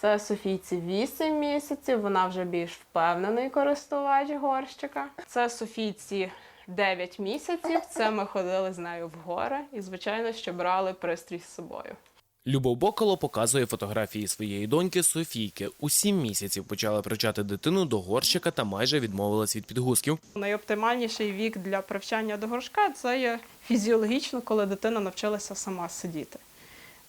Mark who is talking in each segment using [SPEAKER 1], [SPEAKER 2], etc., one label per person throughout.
[SPEAKER 1] Це Софійці 8 місяців, вона вже більш впевнений користувач горщика. Це Софійці 9 місяців. Це ми ходили з нею в гори і, звичайно, що брали пристрій з собою.
[SPEAKER 2] Любов Боколо показує фотографії своєї доньки Софійки. У сім місяців почала привчати дитину до горщика та майже відмовилась від підгузків.
[SPEAKER 1] Найоптимальніший вік для привчання до горшка це є фізіологічно, коли дитина навчилася сама сидіти.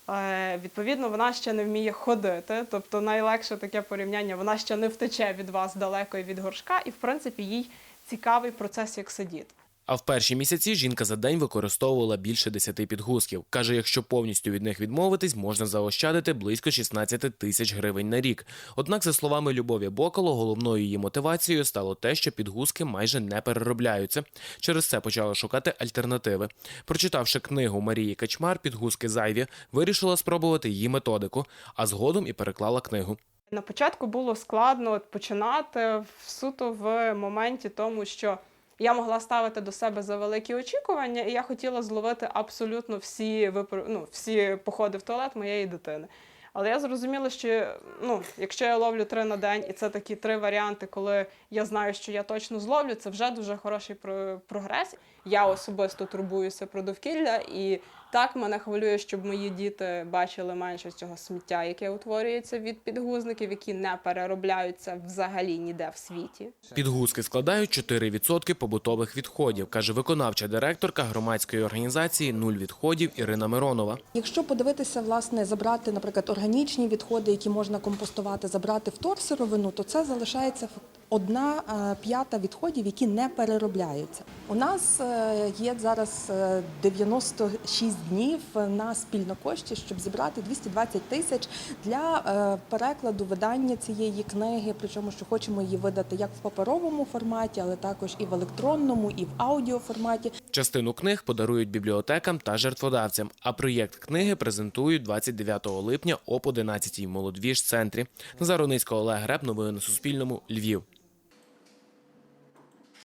[SPEAKER 1] Е, Відповідно, вона ще не вміє ходити, тобто найлегше таке порівняння, вона ще не втече від вас далеко і від горшка, і в принципі їй цікавий процес, як сидіти.
[SPEAKER 2] А в перші місяці жінка за день використовувала більше 10 підгузків. Каже, якщо повністю від них відмовитись, можна заощадити близько 16 тисяч гривень на рік. Однак, за словами Любові Боколо, головною її мотивацією стало те, що підгузки майже не переробляються. Через це почала шукати альтернативи. Прочитавши книгу Марії Качмар Підгузки зайві, вирішила спробувати її методику, а згодом і переклала книгу.
[SPEAKER 1] На початку було складно починати в- суто в моменті тому, що я могла ставити до себе за великі очікування, і я хотіла зловити абсолютно всі випро- ну, всі походи в туалет моєї дитини. Але я зрозуміла, що ну, якщо я ловлю три на день, і це такі три варіанти, коли я знаю, що я точно зловлю, це вже дуже хороший про- прогрес. Я особисто турбуюся про довкілля, і так мене хвилює, щоб мої діти бачили менше цього сміття, яке утворюється від підгузників, які не переробляються взагалі ніде в світі.
[SPEAKER 2] Підгузки складають 4% побутових відходів, каже виконавча директорка громадської організації Нуль відходів Ірина Миронова.
[SPEAKER 3] Якщо подивитися, власне, забрати, наприклад, органічні відходи, які можна компостувати, забрати вторсировину, то це залишається одна е, п'ята відходів, які не переробляються. У нас е, є зараз е, 96 днів на спільнокошті, щоб зібрати 220 тисяч для е, перекладу видання цієї книги. Причому, що хочемо її видати як в паперовому форматі, але також і в електронному, і в аудіоформаті.
[SPEAKER 2] Частину книг подарують бібліотекам та жертводавцям, а проєкт книги презентують 29 липня об 11 в Молодвіж центрі. Назар Оницько, Олег Греб. Новини на Суспільному. Львів.